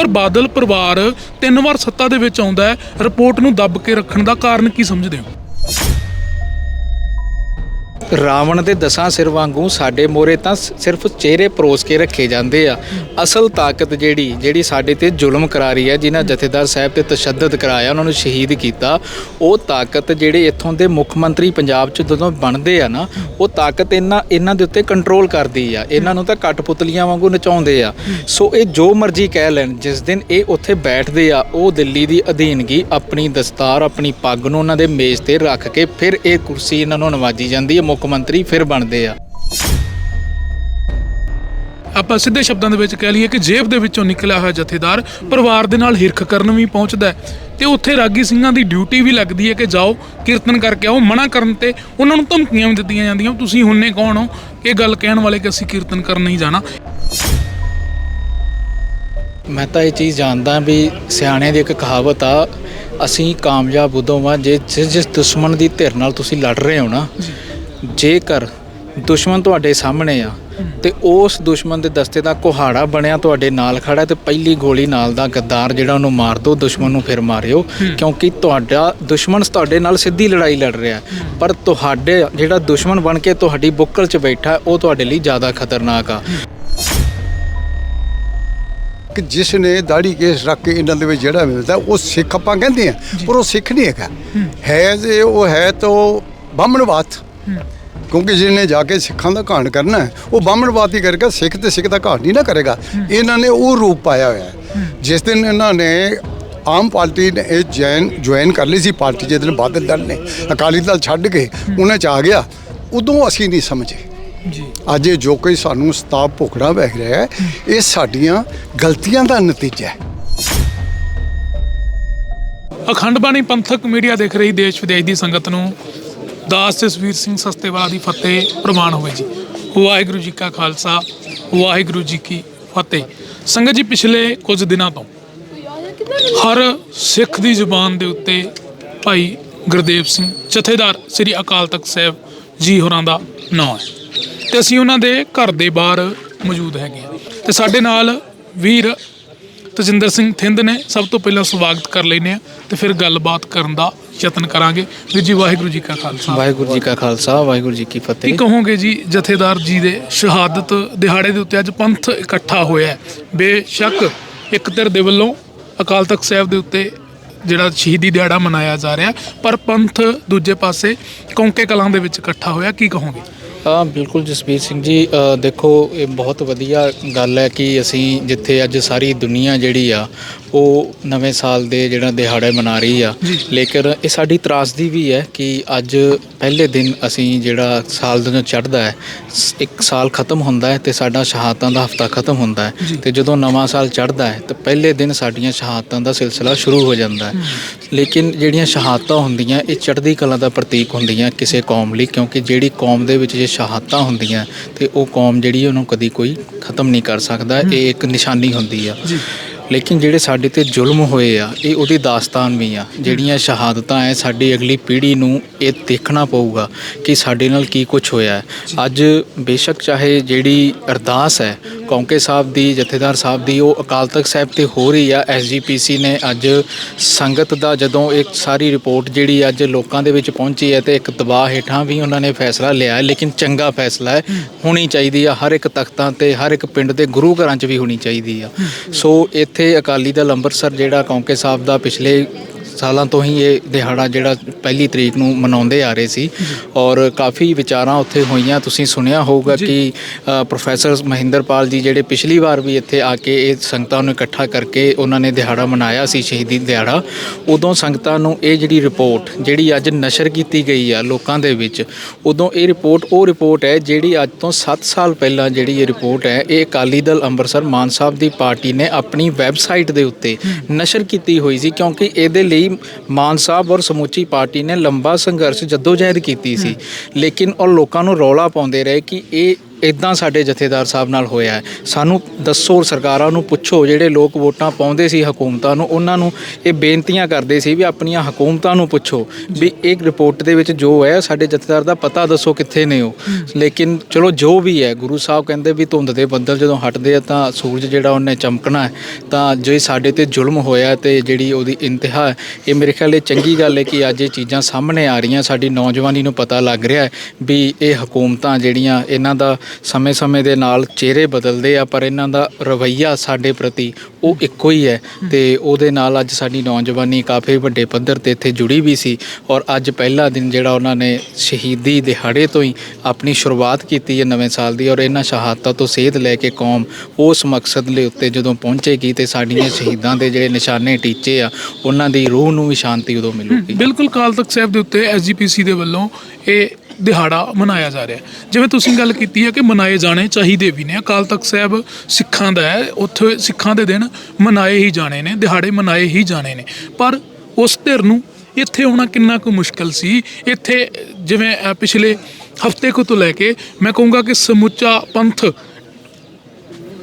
ਪਰ ਬਾਦਲ ਪਰਿਵਾਰ ਤਿੰਨ ਵਾਰ ਸੱਤਾ ਦੇ ਵਿੱਚ ਆਉਂਦਾ ਹੈ। ਰਿਪੋਰਟ ਨੂੰ ਦੱਬ ਕੇ ਰੱਖਣ ਦਾ ਕਾਰਨ ਕੀ ਸਮਝਦੇ ਹੋ? ਰਾਵਣ ਦੇ ਦਸਾਂ ਸਿਰ ਵਾਂਗੂ ਸਾਡੇ ਮੋਰੇ ਤਾਂ ਸਿਰਫ ਚਿਹਰੇ ਪਰੋਸ ਕੇ ਰੱਖੇ ਜਾਂਦੇ ਆ। ਅਸਲ ਤਾਕਤ ਜਿਹੜੀ ਜਿਹੜੀ ਸਾਡੇ ਤੇ ਜ਼ੁਲਮ ਕਰਾ ਰਹੀ ਹੈ, ਜਿਨ੍ਹਾਂ ਜਥੇਦਾਰ ਸਾਹਿਬ ਤੇ ਤਸ਼ੱਦਦ ਕਰਾਇਆ, ਉਹਨਾਂ ਨੂੰ ਸ਼ਹੀਦ ਕੀਤਾ, ਉਹ ਤਾਕਤ ਜਿਹੜੇ ਇੱਥੋਂ ਦੇ ਮੁੱਖ ਮੰਤਰੀ ਪੰਜਾਬ 'ਚ ਜਦੋਂ ਬਣਦੇ ਆ ਨਾ, ਉਹ ਤਾਕਤ ਇਹਨਾਂ ਇਹਨਾਂ ਦੇ ਉੱਤੇ ਕੰਟਰੋਲ ਕਰਦੀ ਆ। ਇਹਨਾਂ ਨੂੰ ਤਾਂ ਕਠਪੁਤਲੀਆਂ ਵਾਂਗੂ ਨਚਾਉਂਦੇ ਆ। ਸੋ ਇਹ ਜੋ ਮਰਜ਼ੀ ਕਹਿ ਲੈਣ, ਜਿਸ ਦਿਨ ਇਹ ਉੱਥੇ ਬੈਠਦੇ ਆ, ਉਹ ਦਿੱਲੀ ਦੀ ਅਧੀਨਗੀ, ਆਪਣੀ ਦਸਤਾਰ, ਆਪਣੀ ਪੱਗ ਨੂੰ ਉਹਨਾਂ ਦੇ ਮੇਜ਼ ਤੇ ਰੱਖ ਕੇ, ਫਿਰ ਇਹ ਕੁਰਸੀ ਇਹਨਾਂ ਨੂੰ ਨਵਾਜੀ ਜਾਂਦੀ ਹੈ ਮੁੱਖ ਮੰਤਰੀ ਫਿਰ ਬਣਦੇ ਆ। ਆਪਾਂ ਸਿੱਧੇ ਸ਼ਬਦਾਂ ਦੇ ਵਿੱਚ ਕਹਿ ਲਈਏ ਕਿ ਜੇਬ ਦੇ ਵਿੱਚੋਂ ਨਿਕਲਿਆ ਹੋਇਆ ਜਥੇਦਾਰ ਪਰਿਵਾਰ ਦੇ ਨਾਲ ਹਿਰਖ ਕਰਨ ਵੀ ਪਹੁੰਚਦਾ ਤੇ ਉੱਥੇ ਰਾਗੀ ਸਿੰਘਾਂ ਦੀ ਡਿਊਟੀ ਵੀ ਲੱਗਦੀ ਹੈ ਕਿ ਜਾਓ ਕੀਰਤਨ ਕਰਕੇ ਆਓ ਮਨਾ ਕਰਨ ਤੇ ਉਹਨਾਂ ਨੂੰ ਧਮਕੀਆਂ ਵੀ ਦਿੱਤੀਆਂ ਜਾਂਦੀਆਂ। ਤੁਸੀਂ ਹੁੰਨੇ ਕੌਣ ਹੋ? ਇਹ ਗੱਲ ਕਹਿਣ ਵਾਲੇ ਕਿ ਅਸੀਂ ਕੀਰਤਨ ਕਰਨ ਨਹੀਂ ਜਾਣਾ। ਮੈਂ ਤਾਂ ਇਹ ਚੀਜ਼ ਜਾਣਦਾ ਵੀ ਸਿਆਣਿਆਂ ਦੀ ਇੱਕ ਕਹਾਵਤ ਆ ਅਸੀਂ ਕਾਮਯਾਬ ਉਦੋਂ ਵਾਂ ਜੇ ਜਿਸ ਦੁਸ਼ਮਣ ਦੀ ਧਿਰ ਨਾਲ ਤੁਸੀਂ ਲੜ ਰਹੇ ਹੋ ਨਾ ਜੇਕਰ ਦੁਸ਼ਮਣ ਤੁਹਾਡੇ ਸਾਹਮਣੇ ਆ ਤੇ ਉਸ ਦੁਸ਼ਮਣ ਦੇ ਦਸਤੇ ਦਾ ਕੁਹਾੜਾ ਬਣਿਆ ਤੁਹਾਡੇ ਨਾਲ ਖੜਾ ਤੇ ਪਹਿਲੀ ਗੋਲੀ ਨਾਲ ਦਾ ਗੱਦਾਰ ਜਿਹੜਾ ਉਹਨੂੰ ਮਾਰ ਦੋ ਦੁਸ਼ਮਣ ਨੂੰ ਫਿਰ ਮਾਰਿਓ ਕਿਉਂਕਿ ਤੁਹਾਡਾ ਦੁਸ਼ਮਣ ਤੁਹਾਡੇ ਨਾਲ ਸਿੱਧੀ ਲੜਾਈ ਲੜ ਰਿਹਾ ਪਰ ਤੁਹਾਡੇ ਜਿਹੜਾ ਦੁਸ਼ਮਣ ਬਣ ਕੇ ਤੁਹਾਡੀ ਬੁੱਕਲ 'ਚ ਬੈਠਾ ਉਹ ਤੁਹਾਡੇ ਲਈ ਜ਼ਿਆਦਾ ਖਤਰਨਾਕ ਆ। ਕਿ ਜਿਸ ਨੇ ਦਾੜੀ ਕੇਸ ਰੱਖ ਕੇ ਇਹਨਾਂ ਦੇ ਵਿੱਚ ਜਿਹੜਾ ਮਿਲਦਾ ਉਹ ਸਿੱਖ ਆਪਾਂ ਕਹਿੰਦੇ ਆ ਪਰ ਉਹ ਸਿੱਖ ਨਹੀਂ ਹੈਗਾ। ਹੈ। ਜੇ ਉਹ ਹੈ ਤਾਂ ਬਾਹਮਣਵਾਦ ਕਿਉਂਕਿ ਜਿਹਨੇ ਜਾ ਕੇ ਸਿੱਖਾਂ ਦਾ ਘਾਣ ਕਰਨਾ ਹੈ, ਉਹ ਬਾਹਮਣਵਾਦ ਹੀ ਕਰੇਗਾ ਸਿੱਖ ਤੇ ਸਿੱਖ ਦਾ ਘਾਣ ਨਹੀਂ ਨਾ ਕਰੇਗਾ। ਇਹਨਾਂ ਨੇ ਉਹ ਰੂਪ ਪਾਇਆ ਹੋਇਆ ਹੈ। ਜਿਸ ਦਿਨ ਇਹਨਾਂ ਨੇ ਆਮ ਪਾਰਟੀ ਨੇ ਇਹ ਜੈਨ ਜੁਆਇਨ ਕਰ ਲਈ ਸੀ ਪਾਰਟੀ ਜਿਸ ਦਿਨ ਬਾਦਲ ਦਲ ਨੇ ਅਕਾਲੀ ਦਲ ਛੱਡ ਕੇ ਉਹਨਾਂ ਚ ਆ ਗਿਆ। ਉਦੋਂ ਅਸੀਂ ਨਹੀਂ ਸਮਝੇ। ਜੀ। ਅੱਜ ਇਹ ਜੋ ਕੋਈ ਸਾਨੂੰ ਸਤਾਪ ਭੁਗਣਾ ਵਹਿ ਰਿਹਾ ਹੈ ਇਹ ਸਾਡੀਆਂ ਗਲਤੀਆਂ ਦਾ ਨਤੀਜਾ ਹੈ। ਅਖੰਡ ਬਾਣੀ ਪੰਥਕ ਮੀਡੀਆ ਦੇਖ ਰਹੀ ਦੇਸ਼ ਵਿਦੇਸ਼ ਦੀ ਸੰਗਤ ਨੂੰ ਦਾਸ ਜਸਵੀਰ ਸਿੰਘ ਸਸਤੇਵਾਲਾ ਦੀ ਫਤਿਹ ਪ੍ਰਵਾਨ ਹੋਵੇ ਜੀ। ਵਾਹਿਗੁਰੂ ਜੀ ਕਾ ਖਾਲਸਾ, ਵਾਹਿਗੁਰੂ ਜੀ ਕੀ ਫਤਿਹ। ਸੰਗਤ ਜੀ, ਪਿਛਲੇ ਕੁਝ ਦਿਨਾਂ ਤੋਂ ਹਰ ਸਿੱਖ ਦੀ ਜ਼ੁਬਾਨ ਦੇ ਉੱਤੇ ਭਾਈ ਗੁਰਦੇਵ ਸਿੰਘ ਜਥੇਦਾਰ ਸ੍ਰੀ ਅਕਾਲ ਤਖਤ ਸਾਹਿਬ ਜੀ ਹੋਰਾਂ ਦਾ ਨਾਮ ਹੈ। ਤੇ ਅਸੀਂ ਉਹਨਾਂ ਦੇ ਘਰ ਦੇ ਬਾਹਰ ਮੌਜੂਦ ਹੈਗੇ ਆ ਤੇ ਸਾਡੇ ਨਾਲ ਵੀਰ ਤਜਿੰਦਰ ਸਿੰਘ ਥਿੰਦ ਨੇ। ਸਭ ਤੋਂ ਪਹਿਲਾਂ ਸਵਾਗਤ ਕਰ ਲੈਨੇ ਆ ਤੇ ਫਿਰ ਗੱਲਬਾਤ ਕਰਨ ਦਾ ਯਤਨ ਕਰਾਂਗੇ। ਵੀਰ ਜੀ ਵਾਹਿਗੁਰੂ ਜੀ ਕਾ ਖਾਲਸਾ। ਵਾਹਿਗੁਰੂ ਜੀ ਕਾ ਖਾਲਸਾ ਵਾਹਿਗੁਰੂ ਜੀ ਕੀ ਕੀ ਫਤਿਹ ਕਹੋਗੇ ਜੀ ਜਥੇਦਾਰ ਜੀ ਦੇ ਸ਼ਹਾਦਤ ਦਿਹਾੜੇ ਦੇ ਉੱਤੇ ਅੱਜ ਪੰਥ ਇਕੱਠਾ ਹੋਇਆ। ਬੇਸ਼ੱਕ ਇੱਕ ਧਿਰ ਦੇ ਵੱਲੋਂ ਅਕਾਲ ਤਖਤ ਸਾਹਿਬ ਦੇ ਉੱਤੇ ਜਿਹੜਾ ਸ਼ਹੀਦੀ ਦਿਹਾੜਾ ਮਨਾਇਆ ਜਾ ਰਿਹਾ ਪਰ ਪੰਥ ਦੂਜੇ ਪਾਸੇ ਕੌਂਕੇ ਕਲਾਂ ਦੇ ਵਿੱਚ ਇਕੱਠਾ ਹੋਇਆ ਕੀ ਕਹੋਗੇ? ਹਾਂ ਬਿਲਕੁਲ ਜਸਬੀਰ ਸਿੰਘ ਜੀ ਦੇਖੋ ਇਹ ਬਹੁਤ ਵਧੀਆ ਗੱਲ ਹੈ ਕਿ ਅਸੀਂ ਜਿੱਥੇ ਅੱਜ ਸਾਰੀ ਦੁਨੀਆ ਜਿਹੜੀ ਆ ਉਹ ਨਵੇਂ ਸਾਲ ਦੇ ਜਿਹੜਾ ਦਿਹਾੜੇ ਮਨਾ ਰਹੀ ਆ। ਲੇਕਿਨ ਇਹ ਸਾਡੀ ਤਰਾਸਦੀ ਵੀ ਹੈ ਕਿ ਅੱਜ ਪਹਿਲੇ ਦਿਨ ਅਸੀਂ ਜਿਹੜਾ ਸਾਲ ਜਦੋਂ ਚੜ੍ਹਦਾ ਹੈ ਇੱਕ ਸਾਲ ਖਤਮ ਹੁੰਦਾ ਹੈ ਤੇ ਸਾਡਾ ਸ਼ਹਾਦਤਾਂ ਦਾ ਹਫਤਾ ਖਤਮ ਹੁੰਦਾ ਹੈ। ਤੇ ਜਦੋਂ ਨਵਾਂ ਸਾਲ ਚੜ੍ਹਦਾ ਹੈ ਤਾਂ ਪਹਿਲੇ ਦਿਨ ਸਾਡੀਆਂ ਸ਼ਹਾਦਤਾਂ ਦਾ ਸਿਲਸਿਲਾ ਸ਼ੁਰੂ ਹੋ ਜਾਂਦਾ ਹੈ ਲੇਕਿਨ ਜਿਹੜੀਆਂ ਸ਼ਹਾਦਤਾਂ ਹੁੰਦੀਆਂ ਇਹ ਚੜ੍ਹਦੀ ਕਲਾ ਦਾ ਪ੍ਰਤੀਕ ਹੁੰਦੀਆਂ ਕਿਸੇ ਕੌਮ ਲਈ ਕਿਉਂਕਿ ਜਿਹੜੀ ਕੌਮ ਦੇ ਵਿੱਚ ਜੇ ਸ਼ਹਾਦਤਾਂ ਹੁੰਦੀਆਂ ਤੇ ਉਹ ਕੌਮ ਜਿਹੜੀ ਉਹਨੂੰ ਕਦੀ ਕੋਈ ਖਤਮ ਨਹੀਂ ਕਰ ਸਕਦਾ ਇਹ ਇੱਕ ਨਿਸ਼ਾਨੀ ਹੁੰਦੀ ਆ। ਜੀ। ਲੇਕਿਨ ਜਿਹੜੇ ਸਾਡੇ ਤੇ ਜ਼ੁਲਮ ਹੋਏ ਆ ਇਹ ਉਹਦੀ ਦਾਸਤਾਨ ਵੀ ਆ। ਜਿਹੜੀਆਂ ਸ਼ਹਾਦਤਾਂ ਐ ਸਾਡੀ ਅਗਲੀ ਪੀੜ੍ਹੀ ਨੂੰ ਇਹ ਦੇਖਣਾ ਪਊਗਾ ਕਿ ਸਾਡੇ ਨਾਲ ਕੀ ਕੁਝ ਹੋਇਆ ਹੈ ਅੱਜ ਬੇਸ਼ੱਕ ਚਾਹੇ ਜਿਹੜੀ ਅਰਦਾਸ ਹੈ ਕੌਂਕੇ ਸਾਹਿਬ ਦੀ ਜਥੇਦਾਰ ਸਾਹਿਬ ਦੀ ਉਹ ਅਕਾਲ ਤਖਤ ਸਾਹਿਬ ਤੇ ਹੋ ਰਹੀ ਆ ਐਸਜੀਪੀਸੀ ਨੇ ਅੱਜ ਸੰਗਤ ਦਾ ਜਦੋਂ ਇੱਕ ਸਾਰੀ ਰਿਪੋਰਟ ਜਿਹੜੀ ਅੱਜ ਲੋਕਾਂ ਦੇ ਵਿੱਚ ਪਹੁੰਚੀ ਹੈ ਤੇ ਇੱਕ ਦਬਾਅ ਹੇਠਾਂ ਵੀ ਉਹਨਾਂ ਨੇ ਫੈਸਲਾ ਲਿਆ ਹੈ ਲੇਕਿਨ ਚੰਗਾ ਫੈਸਲਾ ਹੈ ਹੋਣੀ ਚਾਹੀਦੀ ਆ। ਹਰ ਇੱਕ ਤਖਤਾਂ ਤੇ ਹਰ ਇੱਕ ਪਿੰਡ ਦੇ ਗੁਰੂ ਘਰਾਂ 'ਚ ਵੀ ਹੋਣੀ ਚਾਹੀਦੀ ਆ। ਸੋ ਇੱਥੇ ਇੱਥੇ ਅਕਾਲੀ ਦਲ ਅੰਮ੍ਰਿਤਸਰ ਜਿਹੜਾ ਕੌਂਕੇ ਸਾਹਿਬ ਦਾ ਪਿਛਲੇ ਸਾਲਾਂ ਤੋਂ ਹੀ ਇਹ ਦਿਹਾੜਾ ਜਿਹੜਾ ਪਹਿਲੀ ਤਰੀਕ ਨੂੰ ਮਨਾਉਂਦੇ ਆ ਰਹੇ ਸੀ। ਔਰ ਕਾਫੀ ਵਿਚਾਰਾਂ ਉੱਥੇ ਹੋਈਆਂ ਤੁਸੀਂ ਸੁਣਿਆ ਹੋਊਗਾ ਕਿ ਪ੍ਰੋਫੈਸਰ ਮਹਿੰਦਰਪਾਲ ਜੀ ਜਿਹੜੇ ਪਿਛਲੀ ਵਾਰ ਵੀ ਇੱਥੇ ਆ ਕੇ ਇਹ ਸੰਗਤਾਂ ਨੂੰ ਇਕੱਠਾ ਕਰਕੇ ਉਹਨਾਂ ਨੇ ਦਿਹਾੜਾ ਮਨਾਇਆ ਸੀ ਸ਼ਹੀਦੀ ਦਿਹਾੜਾ। ਉਦੋਂ ਸੰਗਤਾਂ ਨੂੰ ਇਹ ਜਿਹੜੀ ਰਿਪੋਰਟ ਜਿਹੜੀ ਅੱਜ ਨਸ਼ਰ ਕੀਤੀ ਗਈ ਆ ਲੋਕਾਂ ਦੇ ਵਿੱਚ ਉਦੋਂ ਇਹ ਰਿਪੋਰਟ ਉਹ ਰਿਪੋਰਟ ਹੈ ਜਿਹੜੀ ਅੱਜ ਤੋਂ 7 ਸਾਲ ਪਹਿਲਾਂ ਜਿਹੜੀ ਇਹ ਰਿਪੋਰਟ ਹੈ ਇਹ ਅਕਾਲੀ ਦਲ ਅੰਮ੍ਰਿਤਸਰ ਮਾਨ ਸਾਹਿਬ ਦੀ ਪਾਰਟੀ ਨੇ ਆਪਣੀ ਵੈਬਸਾਈਟ ਦੇ ਉੱਤੇ ਨਸ਼ਰ ਕੀਤੀ ਹੋਈ ਸੀ ਕਿਉਂਕਿ ਇਹਦੇ ਲਈ ਮਾਨ ਸਾਹਿਬ ਔਰ ਸਮੁੱਚੀ ਪਾਰਟੀ ਨੇ ਲੰਬਾ ਸੰਘਰਸ਼ ਜਦੋਜਹਿਦ ਕੀਤੀ ਸੀ। ਲੇਕਿਨ ਉਹ ਲੋਕਾਂ ਨੂੰ ਰੌਲਾ ਪਾਉਂਦੇ ਰਹੇ ਕਿ ਇਹ ਇਦਾਂ ਸਾਡੇ ਜਥੇਦਾਰ ਸਾਹਿਬ ਨਾਲ ਹੋਇਆ ਹੈ। ਸਾਨੂੰ ਦੱਸੋ ਸਰਕਾਰਾਂ ਨੂੰ ਪੁੱਛੋ ਜਿਹੜੇ ਲੋਕ ਵੋਟਾਂ ਪਾਉਂਦੇ ਸੀ ਹਕੂਮਤਾਂ ਨੂੰ ਉਹਨਾਂ ਨੂੰ ਇਹ ਬੇਨਤੀਆਂ ਕਰਦੇ ਸੀ ਵੀ ਆਪਣੀਆਂ ਹਕੂਮਤਾਂ ਨੂੰ ਪੁੱਛੋ ਵੀ ਇੱਕ ਰਿਪੋਰਟ ਦੇ ਵਿੱਚ ਜੋ ਹੈ ਸਾਡੇ ਜਥੇਦਾਰ ਦਾ ਪਤਾ ਦੱਸੋ ਕਿੱਥੇ ਨੇ ਉਹ। ਲੇਕਿਨ ਚਲੋ ਜੋ ਵੀ ਹੈ ਗੁਰੂ ਸਾਹਿਬ ਕਹਿੰਦੇ ਵੀ ਧੁੰਦ ਦੇ ਬੱਦਲ ਜਦੋਂ ਹਟਦੇ ਆ ਤਾਂ ਸੂਰਜ ਜਿਹੜਾ ਉਹਨੇ ਚਮਕਣਾ ਹੈ ਤਾਂ ਜੇ ਸਾਡੇ ਤੇ ਜ਼ੁਲਮ ਹੋਇਆ ਤੇ ਜਿਹੜੀ ਉਹਦੀ ਇੰਤਹਾ ਹੈ ਇਹ ਮੇਰੇ ਖਿਆਲ ਇਹ ਚੰਗੀ ਗੱਲ ਹੈ ਕਿ ਅੱਜ ਇਹ ਚੀਜ਼ਾਂ ਸਾਹਮਣੇ ਆ ਰਹੀਆਂ। ਸਾਡੀ ਨੌਜਵਾਨੀ ਨੂੰ ਪਤਾ ਲੱਗ ਰਿਹਾ ਹੈ ਵੀ ਇਹ ਹਕੂਮਤਾਂ ਜਿਹੜੀਆਂ ਇਹਨਾਂ ਦਾ ਸਮੇਂ-ਸਮੇਂ ਦੇ ਨਾਲ ਚਿਹਰੇ ਬਦਲਦੇ ਆ, ਪਰ ਇਹਨਾਂ ਦਾ ਰਵੱਈਆ ਸਾਡੇ ਪ੍ਰਤੀ ਉਹ ਇੱਕੋ ਹੀ ਹੈ। ਤੇ ਉਹਦੇ ਨਾਲ ਅੱਜ ਸਾਡੀ ਨੌਜਵਾਨੀ ਕਾਫੀ ਵੱਡੇ ਪੱਧਰ ਤੇ ਇੱਥੇ ਜੁੜੀ ਵੀ ਸੀ ਔਰ ਅੱਜ ਪਹਿਲਾ ਦਿਨ ਜਿਹੜਾ ਉਹਨਾਂ ਨੇ ਸ਼ਹੀਦੀ ਦਿਹਾੜੇ ਤੋਂ ਹੀ ਆਪਣੀ ਸ਼ੁਰੂਆਤ ਕੀਤੀ ਹੈ ਨਵੇਂ ਸਾਲ ਦੀ ਔਰ ਇਹਨਾਂ ਸ਼ਹਾਦਤਾਂ ਤੋਂ ਸੇਧ ਲੈ ਕੇ ਕੌਮ ਉਸ ਮਕਸਦ ਲਈ ਉੱਤੇ ਜਦੋਂ ਪਹੁੰਚੇਗੀ ਤੇ ਸਾਡੀਆਂ ਸ਼ਹੀਦਾਂ ਦੇ ਜਿਹੜੇ ਨਿਸ਼ਾਨੇ ਟੀਚੇ ਆ, ਉਹਨਾਂ ਦੀ ਰੂਹ ਨੂੰ ਵੀ ਸ਼ਾਂਤੀ ਉਦੋਂ ਮਿਲੂਗੀ। ਬਿਲਕੁਲ ਕਾਲ ਤਖਤ ਸਾਹਿਬ ਦੇ ਉੱਤੇ ਐਸਜੀਪੀਸੀ ਦੇ ਵੱਲੋਂ ਇਹ ਦਿਹਾੜਾ ਮਨਾਇਆ ਜਾ ਰਿਹਾ ਹੈ। ਜਿਵੇਂ ਤੁਸੀਂ ਗੱਲ ਕੀਤੀ ਹੈ ਕਿ ਮਨਾਏ ਜਾਣੇ ਚਾਹੀਦੇ ਵੀ ਨੇ। ਅਕਾਲ ਤਖਤ ਸਾਹਿਬ ਸਿੱਖਾਂ ਦਾ ਹੈ। ਉੱਥੇ ਸਿੱਖਾਂ ਦੇ ਦਿਨ ਮਨਾਏ ਹੀ ਜਾਣੇ ਨੇ ਦਿਹਾੜੇ ਮਨਾਏ ਹੀ ਜਾਣੇ ਨੇ। ਪਰ ਉਸ ਧਿਰ ਨੂੰ ਇੱਥੇ ਆਉਣਾ ਕਿੰਨਾ ਕੁ ਮੁਸ਼ਕਲ ਸੀ। ਇੱਥੇ ਜਿਵੇਂ ਅ, ਪਿਛਲੇ ਹਫ਼ਤੇ ਕੁ ਤੋਂ ਲੈ ਕੇ ਮੈਂ ਕਹੂੰਗਾ ਕਿ ਸਮੁੱਚਾ ਪੰਥ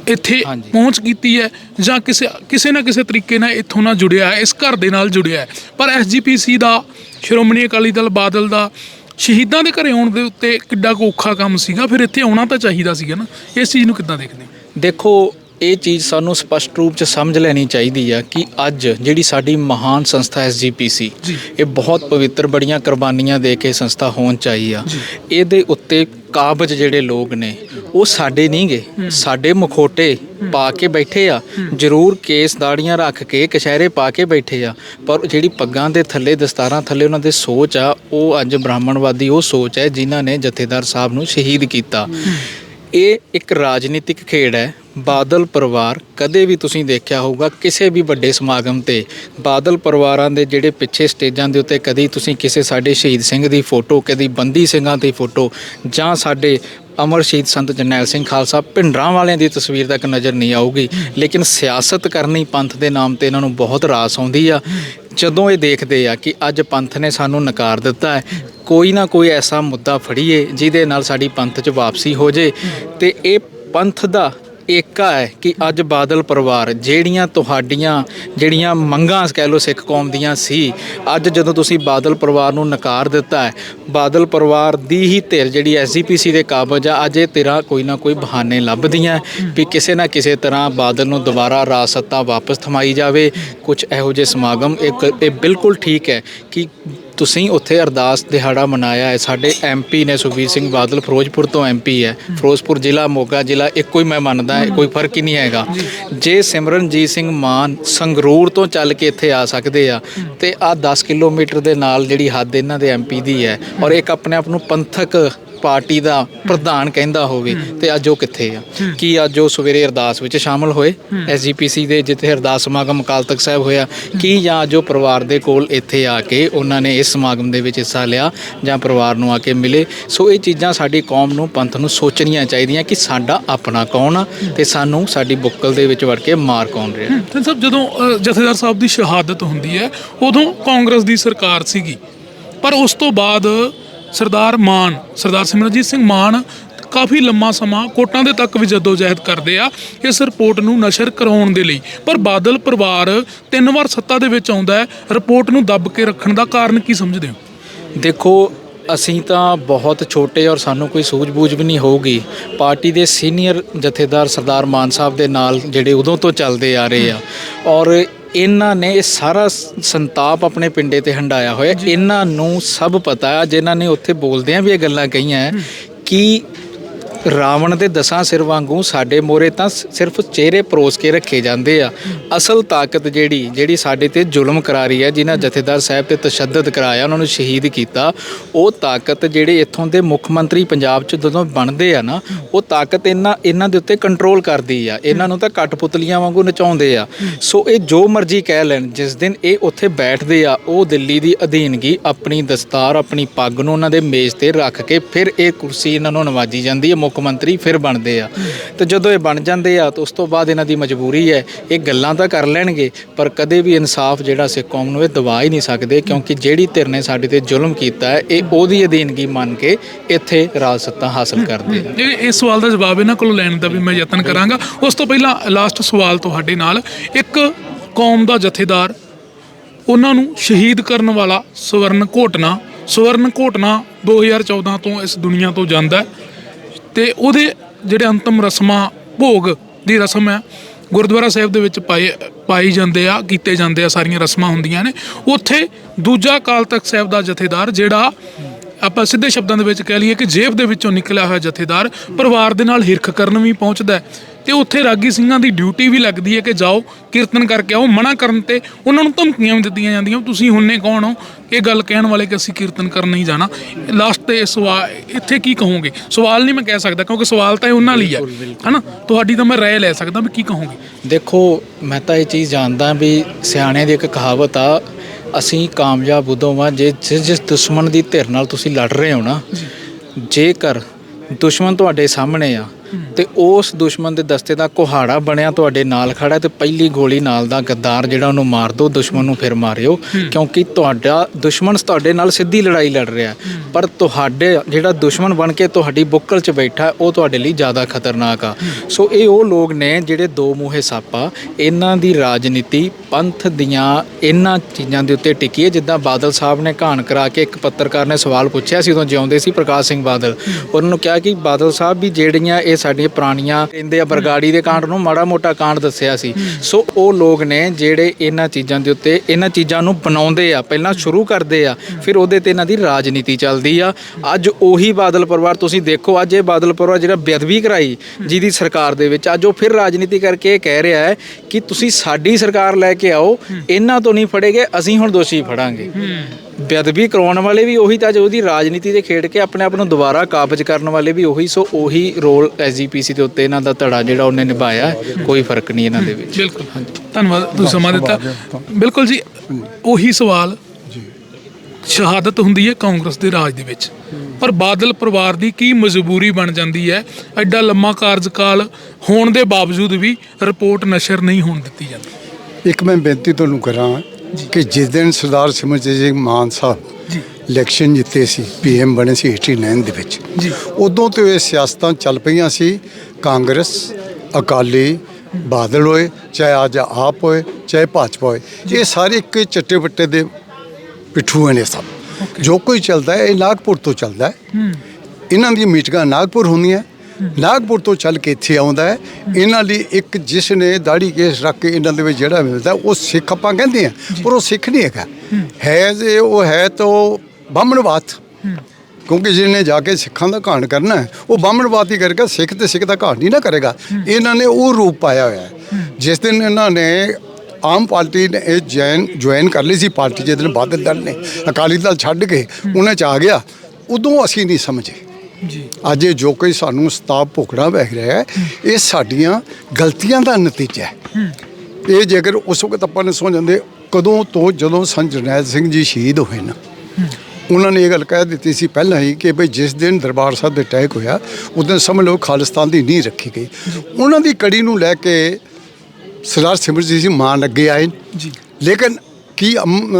ਇੱਥੇ ਹਾਂਜੀ। ਪਹੁੰਚ ਕੀਤੀ ਹੈ ਜਾਂ ਕਿਸੇ ਕਿਸੇ ਨਾ ਕਿਸੇ ਤਰੀਕੇ ਨਾਲ ਇੱਥੋਂ ਨਾਲ ਜੁੜਿਆ ਹੈ ਇਸ ਘਰ ਦੇ ਨਾਲ ਜੁੜਿਆ ਹੈ। ਪਰ ਐਸਜੀਪੀਸੀ ਦਾ ਸ਼੍ਰੋਮਣੀ ਅਕਾਲੀ ਦਲ ਬਾਦਲ ਦਾ ਸ਼ਹੀਦਾਂ ਦੇ ਘਰੇ ਆਉਣ ਦੇ ਉੱਤੇ ਕਿੱਡਾ ਕੁ ਔਖਾ ਕੰਮ ਸੀਗਾ, ਫਿਰ ਇੱਥੇ ਆਉਣਾ ਤਾਂ ਚਾਹੀਦਾ ਸੀਗਾ ਨਾ ਇਸ ਚੀਜ਼ ਨੂੰ ਕਿੱਦਾਂ ਦੇਖਦੇ ਹੋ? ਦੇਖੋ ਇਹ ਚੀਜ਼ ਸਾਨੂੰ ਸਪਸ਼ਟ ਰੂਪ ਚ ਸਮਝ ਲੈਣੀ ਚਾਹੀਦੀ ਆ ਕਿ ਅੱਜ ਜਿਹੜੀ ਸਾਡੀ ਮਹਾਨ ਸੰਸਥਾ ਐਸਜੀਪੀਸੀ ਜੀ। ਇਹ ਬਹੁਤ ਪਵਿੱਤਰ ਬੜੀਆਂ ਕੁਰਬਾਨੀਆਂ ਦੇ ਕੇ ਸੰਸਥਾ ਹੋਣ ਚਾਹੀ ਆ। ਇਹਦੇ ਉੱਤੇ ਕਾਬਜ ਜਿਹੜੇ ਲੋਕ ਨੇ ਉਹ ਸਾਡੇ ਨਹੀਂਗੇ ਸਾਡੇ ਮੁਖੋਟੇ ਪਾ ਕੇ ਬੈਠੇ ਆ। ਜ਼ਰੂਰ ਕੇਸ ਦਾੜੀਆਂ ਰੱਖ ਕੇ ਕਸ਼ਹਿਰੇ ਪਾ ਕੇ ਬੈਠੇ ਆ। ਪਰ ਜਿਹੜੀ ਪੱਗਾਂ ਦੇ ਥੱਲੇ ਦਸਤਾਰਾਂ ਥੱਲੇ ਉਹਨਾਂ ਦੇ ਸੋਚ ਆ ਉਹ ਅੱਜ ਬ੍ਰਾਹਮਣਵਾਦੀ ਉਹ ਸੋਚ ਹੈ ਜਿਨ੍ਹਾਂ ਨੇ ਜਥੇਦਾਰ ਸਾਹਿਬ ਨੂੰ ਸ਼ਹੀਦ ਕੀਤਾ। ਇਹ ਇੱਕ ਰਾਜਨੀਤਿਕ ਖੇਡ ਹੈ। ਬਾਦਲ ਪਰਿਵਾਰ ਕਦੇ ਵੀ ਤੁਸੀਂ ਦੇਖਿਆ ਹੋਊਗਾ ਕਿਸੇ ਵੀ ਵੱਡੇ ਸਮਾਗਮ ਤੇ ਬਾਦਲ ਪਰਿਵਾਰਾਂ ਦੇ ਜਿਹੜੇ ਪਿੱਛੇ ਸਟੇਜਾਂ ਦੇ ਉੱਤੇ ਕਦੀ ਤੁਸੀਂ ਕਿਸੇ ਸਾਡੇ ਸ਼ਹੀਦ ਸਿੰਘ ਦੀ ਫੋਟੋ, ਕਦੀ ਬੰਦੀ ਸਿੰਘਾਂ ਦੀ ਫੋਟੋ ਜਾਂ ਸਾਡੇ ਅਮਰ ਸ਼ਹੀਦ ਸੰਤ ਜਰਨੈਲ ਸਿੰਘ ਖਾਲਸਾ ਭਿੰਡਰਾਂ ਵਾਲਿਆਂ ਦੀ ਤਸਵੀਰ ਤੱਕ ਨਜ਼ਰ ਨਹੀਂ ਆਊਗੀ। ਲੇਕਿਨ ਸਿਆਸਤ ਕਰਨੀ ਪੰਥ ਦੇ ਨਾਮ ਤੇ ਇਹਨਾਂ ਨੂੰ ਬਹੁਤ ਰਾਸ ਆਉਂਦੀ ਆ। ਜਦੋਂ ਇਹ ਦੇਖਦੇ ਆ ਕਿ ਅੱਜ ਪੰਥ ਨੇ ਸਾਨੂੰ ਨਕਾਰ ਦਿੱਤਾ ਹੈ, ਕੋਈ ਨਾ ਕੋਈ ਐਸਾ ਮੁੱਦਾ ਫੜੀਏ ਜਿਹਦੇ ਨਾਲ ਸਾਡੀ ਪੰਥ 'ਚ ਵਾਪਸੀ ਹੋ ਜੇ ਤੇ ਇਹ ਪੰਥ ਦਾ ਏਕਾ ਹੈ ਕਿ ਅੱਜ ਬਾਦਲ ਪਰਿਵਾਰ ਜਿਹੜੀਆਂ ਤੁਹਾਡੀਆਂ, ਜਿਹੜੀਆਂ ਮੰਗਾਂ ਕਹਿ ਲਓ ਸਿੱਖ ਕੌਮ ਦੀਆਂ ਸੀ, ਅੱਜ ਜਦੋਂ ਤੁਸੀਂ ਬਾਦਲ ਪਰਿਵਾਰ ਨੂੰ ਨਕਾਰ ਦਿੱਤਾ ਹੈ, ਬਾਦਲ ਪਰਿਵਾਰ ਦੀ ਹੀ ਧਿਰ ਜਿਹੜੀ ਐਸਜੀਪੀਸੀ ਦੇ ਕਾਬਜ ਆ, ਅੱਜ ਇਹ ਧਿਰਾਂ ਕੋਈ ਨਾ ਕੋਈ ਬਹਾਨੇ ਲੱਭਦੀਆਂ ਵੀ ਕਿਸੇ ਨਾ ਕਿਸੇ ਤਰ੍ਹਾਂ ਬਾਦਲ ਨੂੰ ਦੁਬਾਰਾ ਰਾਜ ਸੱਤਾ ਵਾਪਸ ਥਮਾਈ ਜਾਵੇ। ਕੁਝ ਇਹੋ ਜਿਹੇ ਸਮਾਗਮ, ਇੱਕ, ਇਹ ਬਿਲਕੁਲ ਠੀਕ ਹੈ ਕਿ ਤੁਸੀਂ ਉੱਥੇ ਅਰਦਾਸ ਦਿਹਾੜਾ ਮਨਾਇਆ ਹੈ। ਸਾਡੇ ਐਮਪੀ ਨੇ ਸੁਖਬੀਰ ਸਿੰਘ ਬਾਦਲ ਫਿਰੋਜ਼ਪੁਰ ਤੋਂ ਐਮਪੀ ਹੈ। ਫਿਰੋਜ਼ਪੁਰ ਜ਼ਿਲ੍ਹਾ ਮੋਗਾ ਜ਼ਿਲ੍ਹਾ ਇੱਕੋ ਹੀ ਮੈਂ ਮੰਨਦਾ ਹੈ, ਕੋਈ ਫ਼ਰਕ ਹੀ ਨਹੀਂ ਹੈਗਾ। ਜੇ ਸਿਮਰਨਜੀਤ ਸਿੰਘ ਮਾਨ ਸੰਗਰੂਰ ਤੋਂ ਚੱਲ ਕੇ ਇੱਥੇ ਆ ਸਕਦੇ ਆ ਤੇ ਆ 10 ਕਿਲੋਮੀਟਰ ਦੇ ਨਾਲ ਜਿਹੜੀ ਹੱਦ ਇਹਨਾਂ ਦੇ ਐਮਪੀ ਦੀ ਹੈ ਔਰ ਇੱਕ ਆਪਣੇ ਆਪ ਨੂੰ ਪੰਥਕ ਪਾਰਟੀ ਦਾ ਪ੍ਰਧਾਨ ਕਹਿੰਦਾ ਹੋਵੇ ਤੇ ਅੱਜ ਉਹ ਕਿੱਥੇ ਆ? ਕੀ ਅੱਜ ਉਹ ਸਵੇਰੇ ਅਰਦਾਸ ਵਿੱਚ ਸ਼ਾਮਲ ਹੋਏ? ਐਸਜੀਪੀਸੀ ਦੇ ਜਿੱਥੇ ਅਰਦਾਸ ਸਮਾਗਮ ਅਕਾਲ ਤਖਤ ਸਾਹਿਬ ਹੋਇਆ ਕੀ ਜਾਂ ਜੋ ਪਰਿਵਾਰ ਦੇ ਕੋਲ ਇੱਥੇ ਆ ਕੇ ਉਹਨਾਂ ਨੇ ਇਸ ਸਮਾਗਮ ਦੇ ਵਿੱਚ ਹਿੱਸਾ ਲਿਆ ਜਾਂ ਪਰਿਵਾਰ ਨੂੰ ਆ ਕੇ ਮਿਲੇ? ਸੋ ਇਹ ਚੀਜ਼ਾਂ ਸਾਡੀ ਕੌਮ ਨੂੰ ਪੰਥ ਨੂੰ ਸੋਚਣੀਆਂ ਚਾਹੀਦੀਆਂ ਕਿ ਸਾਡਾ ਆਪਣਾ ਕੌਣ ਆ ਤੇ ਸਾਨੂੰ ਸਾਡੀ ਬੁੱਕਲ ਦੇ ਵਿੱਚ ਵੜ ਕੇ ਮਾਰ ਕੌਣ ਰਿਹਾ? ਤੇ ਸਭ ਜਦੋਂ ਜਥੇਦਾਰ ਸਾਹਿਬ ਦੀ ਸ਼ਹਾਦਤ ਹੁੰਦੀ ਹੈ ਉਦੋਂ ਕਾਂਗਰਸ ਦੀ ਸਰਕਾਰ ਸੀਗੀ। ਪਰ ਉਸ ਤੋਂ ਬਾਅਦ ਸਰਦਾਰ ਮਾਨ, ਸਰਦਾਰ ਸਿਮਰਨਜੀਤ ਸਿੰਘ ਮਾਨ ਕਾਫੀ ਲੰਮਾ ਸਮਾਂ ਕੋਟਾਂ ਦੇ ਤੱਕ ਵੀ ਜਦੋਜਹਿਦ ਕਰਦੇ ਆ ਇਸ ਰਿਪੋਰਟ ਨੂੰ ਨਸ਼ਰ ਕਰਾਉਣ ਦੇ ਲਈ। ਪਰ ਬਾਦਲ ਪਰਿਵਾਰ ਤਿੰਨ ਵਾਰ ਸੱਤਾ ਦੇ ਵਿੱਚ ਆਉਂਦਾ ਹੈ। ਰਿਪੋਰਟ ਨੂੰ ਦੱਬ ਕੇ ਰੱਖਣ ਦਾ ਕਾਰਨ ਕੀ ਸਮਝਦੇ ਹੋ? ਦੇਖੋ, ਅਸੀਂ ਤਾਂ ਬਹੁਤ ਛੋਟੇ ਔਰ ਸਾਨੂੰ ਕੋਈ ਸੂਝ-ਬੂਝ ਵੀ ਨਹੀਂ ਹੋਊਗੀ। ਪਾਰਟੀ ਦੇ ਸੀਨੀਅਰ ਜਥੇਦਾਰ ਸਰਦਾਰ ਮਾਨ ਸਾਹਿਬ ਦੇ ਨਾਲ ਜਿਹੜੇ ਉਦੋਂ ਤੋਂ ਚੱਲਦੇ ਆ ਰਹੇ ਆ। ਔਰ ਇਹਨਾਂ ਨੇ ਇਹ ਸਾਰਾ ਸੰਤਾਪ ਆਪਣੇ ਪਿੰਡੇ ਤੇ ਹੰਡਾਇਆ ਹੋਇਆ। ਇਹਨਾਂ ਨੂੰ ਸਭ ਪਤਾ ਜਿਨ੍ਹਾਂ ਨੇ ਉੱਥੇ ਬੋਲਦਿਆਂ ਵੀ ਇਹ ਗੱਲਾਂ ਕਹੀਆਂ ਕਿ ਰਾਵਣ ਦੇ ਦਸਾਂ ਸਿਰ ਵਾਂਗੂ ਸਾਡੇ ਮੋਰੇ ਤਾਂ ਸਿਰਫ ਚਿਹਰੇ ਪਰੋਸ ਕੇ ਰੱਖੇ ਜਾਂਦੇ ਆ। ਅਸਲ ਤਾਕਤ ਜਿਹੜੀ ਜਿਹੜੀ ਸਾਡੇ ਤੇ ਜ਼ੁਲਮ ਕਰਾ ਰਹੀ ਹੈ, ਜਿਨ੍ਹਾਂ ਜਥੇਦਾਰ ਸਾਹਿਬ ਤੇ ਤਸ਼ੱਦਦ ਕਰਾਇਆ, ਉਹਨਾਂ ਨੂੰ ਸ਼ਹੀਦ ਕੀਤਾ, ਉਹ ਤਾਕਤ ਜਿਹੜੇ ਇੱਥੋਂ ਦੇ ਮੁੱਖ ਮੰਤਰੀ ਪੰਜਾਬ 'ਚ ਜਦੋਂ ਬਣਦੇ ਆ ਨਾ, ਉਹ ਤਾਕਤ ਇਹਨਾਂ ਇਹਨਾਂ ਦੇ ਉੱਤੇ ਕੰਟਰੋਲ ਕਰਦੀ ਆ। ਇਹਨਾਂ ਨੂੰ ਤਾਂ ਕਠਪੁਤਲੀਆਂ ਵਾਂਗੂ ਨਚਾਉਂਦੇ ਆ। ਸੋ ਇਹ ਜੋ ਮਰਜ਼ੀ ਕਹਿ ਲੈਣ, ਜਿਸ ਦਿਨ ਇਹ ਉੱਥੇ ਬੈਠਦੇ ਆ, ਉਹ ਦਿੱਲੀ ਦੀ ਅਧੀਨਗੀ ਆਪਣੀ ਦਸਤਾਰ, ਆਪਣੀ ਪੱਗ ਨੂੰ ਉਹਨਾਂ ਦੇ ਮੇਜ਼ ਤੇ ਰੱਖ ਕੇ ਫਿਰ ਇਹ ਕੁਰਸੀ ਇਹਨਾਂ ਨੂੰ ਨਵਾਜੀ ਜਾਂਦੀ ਹੈ। ਮੁੱਖ ਮੰਤਰੀ ਫਿਰ ਬਣਦੇ ਆ। ਤੇ ਜਦੋਂ ਇਹ ਬਣ ਜਾਂਦੇ ਆ, ਤਾਂ ਉਸ ਤੋਂ ਬਾਅਦ ਇਹਨਾਂ ਦੀ ਮਜਬੂਰੀ ਹੈ, ਇਹ ਗੱਲਾਂ ਤਾਂ ਕਰ ਲੈਣਗੇ, ਪਰ ਕਦੇ ਵੀ ਇਨਸਾਫ ਜਿਹੜਾ ਸਿੱਖ ਕੌਮ ਨੂੰ ਇਹ ਦਵਾ ਹੀ ਨਹੀਂ ਸਕਦੇ, ਕਿਉਂਕਿ ਜਿਹੜੀ ਧਿਰ ਨੇ ਸਾਡੇ ਤੇ ਜ਼ੁਲਮ ਕੀਤਾ ਹੈ, ਇਹ ਉਹਦੀ ਅਧੀਨਗੀ ਮੰਨ ਕੇ ਇੱਥੇ ਰਾਜ ਸੱਤਾ ਹਾਸਲ ਕਰਦੇ ਆ। ਇਹ ਇਸ ਸਵਾਲ ਦਾ ਜਵਾਬ ਇਹਨਾਂ ਕੋਲੋਂ ਲੈਣ ਦਾ ਵੀ ਮੈਂ ਯਤਨ ਕਰਾਂਗਾ। ਉਸ ਤੋਂ ਪਹਿਲਾਂ ਲਾਸਟ ਸਵਾਲ ਤੁਹਾਡੇ ਨਾਲ, ਇੱਕ ਕੌਮ ਦਾ ਜਥੇਦਾਰ, ਉਹਨਾਂ ਨੂੰ ਸ਼ਹੀਦ ਕਰਨ ਵਾਲਾ ਸਵਰਨ ਘੋਟਨਾ ਸਵਰਨ ਘੋਟਨਾ 2014 ਤੋਂ ਇਸ ਦੁਨੀਆ ਤੋਂ ਜਾਂਦਾ ਹੈ। ਤੇ ਉਹਦੇ ਜਿਹੜੇ ਅੰਤਮ ਰਸਮਾਂ, ਭੋਗ ਦੀ ਰਸਮ ਹੈ, ਗੁਰਦੁਆਰਾ ਸਾਹਿਬ ਦੇ ਵਿੱਚ ਪਾਏ, ਪਾਈ ਜਾਂਦੇ ਆ, ਕੀਤੇ ਜਾਂਦੇ ਆ, ਸਾਰੀਆਂ ਰਸਮਾਂ ਹੁੰਦੀਆਂ ਨੇ। ਉੱਥੇ ਦੂਜਾ ਕਾਲ ਤਖਤ ਸਾਹਿਬ ਦਾ ਜਥੇਦਾਰ ਜਿਹੜਾ, ਆਪਾਂ ਸਿੱਧੇ ਸ਼ਬਦਾਂ ਦੇ ਵਿੱਚ ਕਹਿ ਲਈਏ ਕਿ ਜੇਬ ਦੇ ਵਿੱਚੋਂ ਨਿਕਲਿਆ ਹੋਇਆ ਜਥੇਦਾਰ ਪਰਿਵਾਰ ਦੇ ਨਾਲ ਹਿਰਖ ਕਰਨ ਵੀ ਪਹੁੰਚਦਾ ਤੇ ਉੱਥੇ ਰਾਗੀ ਸਿੰਘਾਂ ਦੀ ਡਿਊਟੀ ਵੀ ਲੱਗਦੀ ਹੈ ਕਿ ਜਾਓ ਕੀਰਤਨ ਕਰਕੇ ਆਓ ਮਨਾ ਕਰਨ ਤੇ ਉਹਨਾਂ ਨੂੰ ਧਮਕੀਆਂ ਵੀ ਦਿੱਤੀਆਂ ਜਾਂਦੀਆਂ ਤੁਸੀਂ ਹੁੰਨੇ ਕੌਣ ਹੋ? ਇਹ ਗੱਲ ਕਹਿਣ ਵਾਲੇ ਕਿ ਅਸੀਂ ਕੀਰਤਨ ਕਰਨ ਨਹੀਂ ਜਾਣਾ। ਲਾਸਟ ਤੇ ਸਵਾਲ ਇੱਥੇ ਕੀ ਕਹੋਗੇ? ਸਵਾਲ ਨਹੀਂ ਮੈਂ ਕਹਿ ਸਕਦਾ ਕਿਉਂਕਿ ਸਵਾਲ ਤਾਂ ਇਹ ਉਹਨਾਂ ਲਈ ਹੈ ਹਨਾ? ਤੁਹਾਡੀ ਤਾਂ ਮੈਂ ਰਾਏ ਲੈ ਸਕਦਾ ਵੀ ਕੀ ਕਹੋਗੇ? ਦੇਖੋ ਮੈਂ ਤਾਂ ਇਹ ਚੀਜ਼ ਜਾਣਦਾ ਵੀ ਸਿਆਣਿਆਂ ਦੀ ਇੱਕ ਕਹਾਵਤ ਆ ਅਸੀਂ ਕਾਮਯਾਬ ਉਦੋਂ ਵਾਂ ਜੇ ਜਿਸ ਦੁਸ਼ਮਣ ਦੀ ਧਿਰ ਨਾਲ ਤੁਸੀਂ ਲੜ ਰਹੇ ਹੋ ਨਾ ਜੇਕਰ ਦੁਸ਼ਮਣ ਤੁਹਾਡੇ ਸਾਹਮਣੇ ਆ ਤੇ ਉਸ ਦੁਸ਼ਮਣ ਦੇ ਦਸਤੇ ਦਾ ਕੁਹਾੜਾ ਬਣਿਆ ਤੁਹਾਡੇ ਨਾਲ ਖੜਾ ਤੇ ਪਹਿਲੀ ਗੋਲੀ ਨਾਲ ਦਾ ਗੱਦਾਰ ਜਿਹੜਾ ਉਹਨੂੰ ਮਾਰ ਦੋ ਦੁਸ਼ਮਣ ਨੂੰ ਫਿਰ ਮਾਰਿਓ ਕਿਉਂਕਿ ਤੁਹਾਡਾ ਦੁਸ਼ਮਣ ਤੁਹਾਡੇ ਨਾਲ ਸਿੱਧੀ ਲੜਾਈ ਲੜ ਰਿਹਾ। ਪਰ ਤੁਹਾਡੇ ਜਿਹੜਾ ਦੁਸ਼ਮਣ ਬਣ ਕੇ ਤੁਹਾਡੀ ਬੁੱਕਲ 'ਚ ਬੈਠਾ ਉਹ ਤੁਹਾਡੇ ਲਈ ਜ਼ਿਆਦਾ ਖਤਰਨਾਕ ਆ। ਸੋ ਇਹ ਉਹ ਲੋਕ ਨੇ ਜਿਹੜੇ ਦੋ ਮੂਹੇ ਸੱਪ ਆ ਇਹਨਾਂ ਦੀ ਰਾਜਨੀਤੀ ਪੰਥ ਦੀਆਂ ਇਹਨਾਂ ਚੀਜ਼ਾਂ ਦੇ ਉੱਤੇ ਟਿਕੀ ਹੈ। ਜਿੱਦਾਂ ਬਾਦਲ ਸਾਹਿਬ ਨੇ ਘਾਣ ਕਰਾ ਕੇ ਇੱਕ ਪੱਤਰਕਾਰ ਨੇ ਸਵਾਲ ਪੁੱਛਿਆ ਸੀ ਉਦੋਂ ਜਿਉਂਦੇ ਸੀ ਪ੍ਰਕਾਸ਼ ਸਿੰਘ ਬਾਦਲ। ਉਹਨਾਂ ਨੂੰ ਕਿਹਾ ਕਿ ਬਾਦਲ ਸਾਹਿਬ ਵੀ ਜਿਹੜੀਆਂ ਇਹ ਸਾਡੀਆਂ ਪੁਰਾਣੀਆਂ ਕਹਿੰਦੇ ਆ ਬਰਗਾੜੀ ਦੇ ਕਾਂਡ ਨੂੰ ਮਾੜਾ ਮੋਟਾ ਕਾਂਡ ਦੱਸਿਆ ਸੀ। ਸੋ ਉਹ ਲੋਕ ਨੇ ਜਿਹੜੇ ਇਹਨਾਂ ਚੀਜ਼ਾਂ ਦੇ ਉੱਤੇ ਇਹਨਾਂ ਚੀਜ਼ਾਂ ਨੂੰ ਬਣਾਉਂਦੇ ਆ, ਪਹਿਲਾਂ ਸ਼ੁਰੂ ਕਰਦੇ ਆ, ਫਿਰ ਉਹਦੇ ਤੇ ਇਹਨਾਂ ਦੀ ਰਾਜਨੀਤੀ ਚੱਲਦੀ ਆ। ਅੱਜ ਉਹੀ ਬਾਦਲ ਪਰਿਵਾਰ ਤੁਸੀਂ ਦੇਖੋ, ਅੱਜ ਇਹ ਬਾਦਲ ਪਰਿਵਾਰ ਜਿਹੜਾ ਬੇਅਦਬੀ ਕਰਾਈ ਜਿਹਦੀ ਸਰਕਾਰ ਦੇ ਵਿੱਚ, ਅੱਜ ਉਹ ਫਿਰ ਰਾਜਨੀਤੀ ਕਰਕੇ ਇਹ ਕਹਿ ਰਿਹਾ ਹੈ ਕਿ ਤੁਸੀਂ ਸਾਡੀ ਸਰਕਾਰ ਲੈ ਕੇ ਆਓ, ਇਹਨਾਂ ਤੋਂ ਨਹੀਂ ਫੜੇਗੇ, ਅਸੀਂ ਹੁਣ ਦੋਸ਼ੀ ਫੜਾਂਗੇ। ਬੇਅਦਬੀ ਕਰਾਉਣ ਵਾਲੇ ਵੀ ਉਹੀ ਤਾਂ ਜੋ ਉਹਦੀ ਰਾਜਨੀਤੀ ਦੇ ਖੇਡ ਕੇ ਆਪਣੇ ਆਪ ਨੂੰ ਦੁਬਾਰਾ ਕਾਬਜ ਕਰਨ ਵਾਲੇ ਵੀ ਉਹੀ, ਸੋ ਉਹੀ ਰੋਲ ਐਸਜੀਪੀਸੀ ਦੇ ਉੱਤੇ ਇਹਨਾਂ ਦਾ ਧੜਾ ਜਿਹੜਾ ਉਹਨੇ ਨਿਭਾਇਆ ਕੋਈ ਫ਼ਰਕ ਨਹੀਂ ਇਹਨਾਂ ਦੇ ਵਿੱਚ। ਬਿਲਕੁਲ। ਧੰਨਵਾਦ ਤੁਸੀਂ ਸਮਾਂ ਦਿੱਤਾ। ਬਿਲਕੁਲ ਜੀ ਉਹੀ ਸਵਾਲ ਸ਼ਹਾਦਤ ਹੁੰਦੀ ਹੈ ਕਾਂਗਰਸ ਦੇ ਰਾਜ ਦੇ ਵਿੱਚ। ਪਰ ਬਾਦਲ ਪਰਿਵਾਰ ਦੀ ਕੀ ਮਜਬੂਰੀ ਬਣ ਜਾਂਦੀ ਹੈ? ਐਡਾ ਲੰਮਾ ਕਾਰਜਕਾਲ ਹੋਣ ਦੇ ਬਾਵਜੂਦ ਵੀ ਰਿਪੋਰਟ ਨਸ਼ਰ ਨਹੀਂ ਹੋਣ ਦਿੱਤੀ ਜਾਂਦੀ। ਇੱਕ ਮੈਂ ਬੇਨਤੀ ਤੁਹਾਨੂੰ ਕਰਾਂ ਕਿ ਜਿਸ ਦਿਨ ਸਰਦਾਰ ਸਿਮਰਜੀਤ ਸਿੰਘ ਮਾਨ ਸਾਹਿਬ ਇਲੈਕਸ਼ਨ ਜਿੱਤੇ ਸੀ ਪੀਐਮ ਬਣੇ ਸੀ 89 ਦੇ ਵਿੱਚ। ਜੀ। ਉਦੋਂ ਤੋਂ ਇਹ ਸਿਆਸਤਾਂ ਚੱਲ ਪਈਆਂ ਸੀ ਕਾਂਗਰਸ ਅਕਾਲੀ ਬਾਦਲ ਹੋਏ ਚਾਹੇ ਅੱਜ ਆਪ ਹੋਏ ਚਾਹੇ ਭਾਜਪਾ ਹੋਏ। ਇਹ ਸਾਰੇ ਇੱਕ ਚੱਟੇ ਬੱਟੇ ਦੇ ਪਿੱਠੂ ਨੇ ਸਭ। ਜੋ ਕੋਈ ਚੱਲਦਾ ਹੈ ਇਹ ਨਾਗਪੁਰ ਤੋਂ ਚੱਲਦਾ ਹੈ। ਇਹਨਾਂ ਦੀਆਂ ਮੀਟਿੰਗਾਂ ਨਾਗਪੁਰ ਹੁੰਦੀਆਂ ਨਾਗਪੁਰ ਤੋਂ ਚੱਲ ਕੇ ਇੱਥੇ ਆਉਂਦਾ ਹੈ। ਇਹਨਾਂ ਲਈ ਇੱਕ ਜਿਸ ਨੇ ਦਾੜੀ ਕੇਸ ਰੱਖ ਕੇ ਇਹਨਾਂ ਦੇ ਵਿੱਚ ਜਿਹੜਾ ਮਿਲਦਾ ਉਹ ਸਿੱਖ ਆਪਾਂ ਕਹਿੰਦੇ ਆ ਪਰ ਉਹ ਸਿੱਖ ਨਹੀਂ ਹੈਗਾ। ਹੈ ਜੇ ਉਹ ਹੈ ਤਾਂ ਉਹ ਬਾਹਮਣਵਾਦ ਕਿਉਂਕਿ ਜਿਹਨੇ ਜਾ ਕੇ ਸਿੱਖਾਂ ਦਾ ਘਾਣ ਕਰਨਾ ਉਹ ਬਾਹਮਣਵਾਦ ਹੀ ਕਰੇਗਾ ਸਿੱਖ ਤੇ ਸਿੱਖ ਦਾ ਘਾਣ ਨਹੀਂ ਨਾ ਕਰੇਗਾ। ਇਹਨਾਂ ਨੇ ਉਹ ਰੂਪ ਪਾਇਆ ਹੋਇਆ ਜਿਸ ਦਿਨ ਇਹਨਾਂ ਨੇ ਆਮ ਪਾਰਟੀ ਨੇ ਇਹ ਜੈਨ ਜੁਆਇਨ ਕਰ ਲਈ ਸੀ ਪਾਰਟੀ ਜਿਸ ਦਿਨ ਬਾਦਲ ਦਲ ਨੇ ਅਕਾਲੀ ਦਲ ਛੱਡ ਕੇ ਉਹਨਾਂ ਚ ਆ ਗਿਆ ਉਦੋਂ ਅਸੀਂ ਨਹੀਂ ਸਮਝੇ। ਜੀ। ਅੱਜ ਇਹ ਜੋ ਕੋਈ ਸਾਨੂੰ ਸਤਾਪ ਭੁਗਣਾ ਵਹਿ ਰਿਹਾ ਹੈ ਇਹ ਸਾਡੀਆਂ ਗਲਤੀਆਂ ਦਾ ਨਤੀਜਾ ਹੈ। ਇਹ ਜੇਕਰ ਉਸ ਵਕਤ ਆਪਾਂ ਨੇ ਸੋਚ ਜਾਂਦੇ ਕਦੋਂ ਤੋਂ ਜਦੋਂ ਸੰਤ ਜਰਨੈਲ ਸਿੰਘ ਜੀ ਸ਼ਹੀਦ ਹੋਏ ਨਾ ਉਹਨਾਂ ਨੇ ਇਹ ਗੱਲ ਕਹਿ ਦਿੱਤੀ ਸੀ ਪਹਿਲਾਂ ਹੀ ਕਿ ਭਈ ਜਿਸ ਦਿਨ ਦਰਬਾਰ ਸਾਹਿਬ ਦੇ ਅਟੈਕ ਹੋਇਆ ਉਸ ਦਿਨ ਸਮਝ ਲਓ ਖਾਲਿਸਤਾਨ ਦੀ ਨੀਂਹ ਰੱਖੀ ਗਈ। ਉਹਨਾਂ ਦੀ ਕੜੀ ਨੂੰ ਲੈ ਕੇ ਸਰਦਾਰ ਸਿਮਰਜੀਤ ਸਿੰਘ ਮਾਨ ਅੱਗੇ ਆਏ। ਜੀ। ਲੇਕਿਨ ਕੀ